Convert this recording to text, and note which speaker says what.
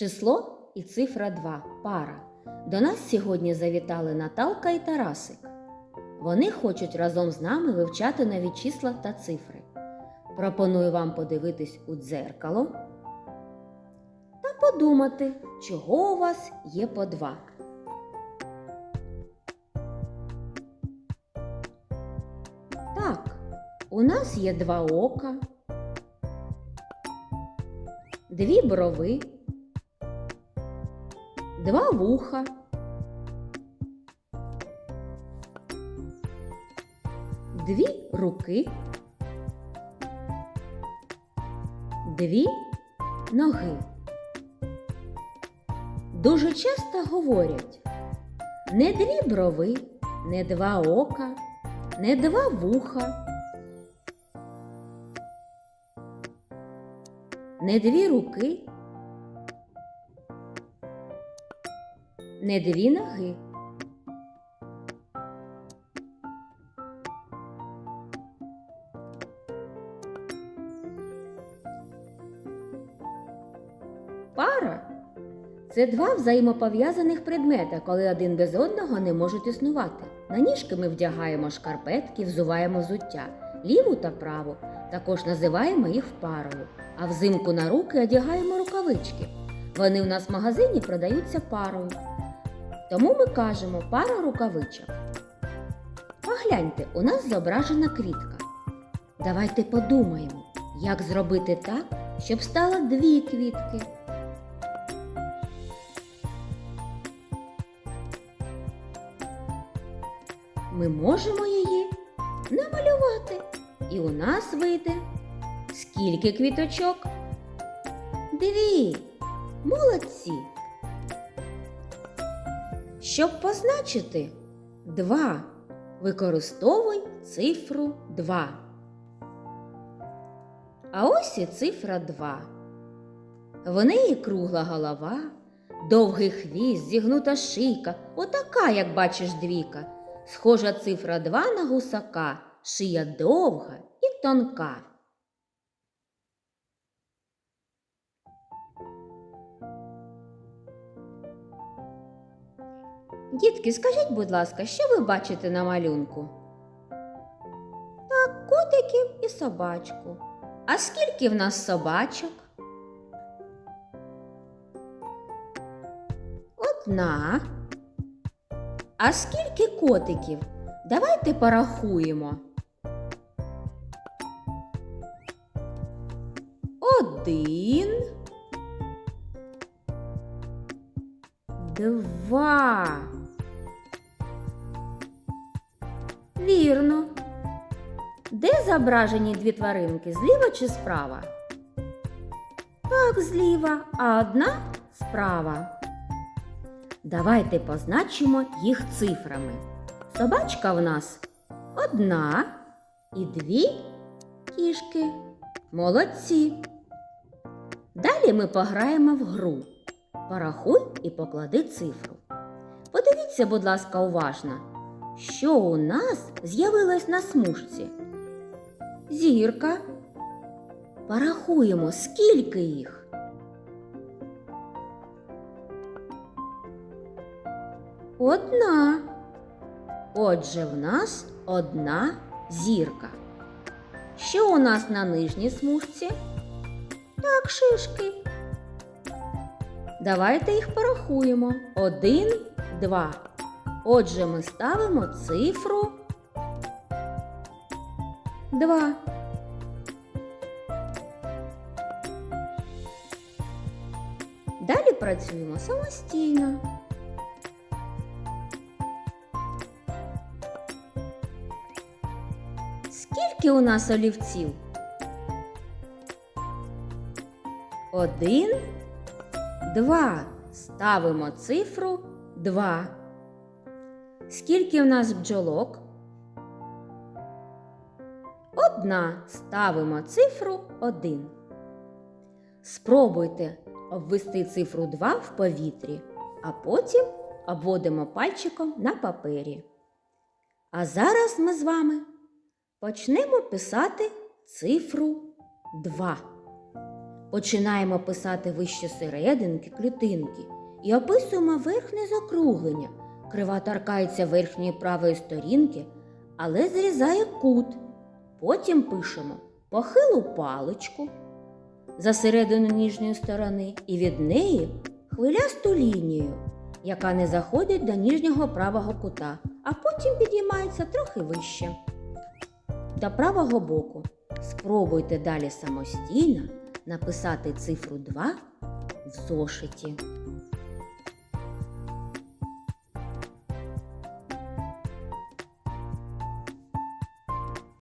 Speaker 1: Число і цифра 2 пара. До нас сьогодні завітали Наталка і Тарасик. Вони хочуть разом з нами вивчати нові числа та цифри. Пропоную вам подивитись у дзеркало та подумати, чого у вас є по два. Так, у нас є два ока, дві брови, два вуха, дві руки, дві ноги. Дуже часто говорять не дві брови, не два ока, не два вуха, не дві руки, не дві ноги. Пара це два взаємопов'язаних предмета, коли один без одного не можуть існувати. На ніжки ми вдягаємо шкарпетки, взуваємо взуття, ліву та праву. Також називаємо їх парою. А взимку на руки одягаємо рукавички. Вони у нас в магазині продаються парою. Тому ми кажемо пара рукавичок. Погляньте, у нас зображена квітка. Давайте подумаємо, як зробити так, щоб стало дві квітки. Ми можемо її намалювати. І у нас вийде скільки квіточок? Дві. Молодці. Щоб позначити два, використовуй цифру 2. А ось і цифра 2. В неї кругла голова, довгий хвіст, зігнута шийка, отака, як бачиш, двіка. Схожа цифра 2 на гусака, шия довга і тонка. Дітки, скажіть, будь ласка, що ви бачите на малюнку? Так, котиків і собачку. А скільки в нас собачок? Одна. А скільки котиків? Давайте порахуємо. Один. Два. Вірно. Де зображені дві тваринки? Зліва чи справа? Так, зліва, а одна справа. Давайте позначимо їх цифрами. Собачка в нас одна і дві кішки. Молодці. Далі ми пограємо в гру. Порахуй і поклади цифру. Подивіться, будь ласка, уважно, що у нас з'явилось на смужці. Зірка. Порахуємо, скільки їх. Одна. Отже, в нас одна зірка. Що у нас на нижній смужці? Так, шишки. Давайте їх порахуємо. Один, два. Отже, ми ставимо цифру два. Далі працюємо самостійно. Скільки у нас олівців? Один, два. Ставимо цифру два. Скільки в нас бджолок? Одна. Ставимо цифру один. Спробуйте обвести цифру 2 в повітрі, а потім обводимо пальчиком на папері. А зараз ми з вами почнемо писати цифру 2. Починаємо писати вище серединки, клітинки і описуємо верхнє закруглення. Крива торкається верхньої правої сторінки, але зрізає кут. Потім пишемо похилу паличку за середину ніжньої сторони і від неї хвилясту лінію, яка не заходить до ніжнього правого кута, а потім підіймається трохи вище. До правого боку спробуйте далі самостійно написати цифру 2 в зошиті.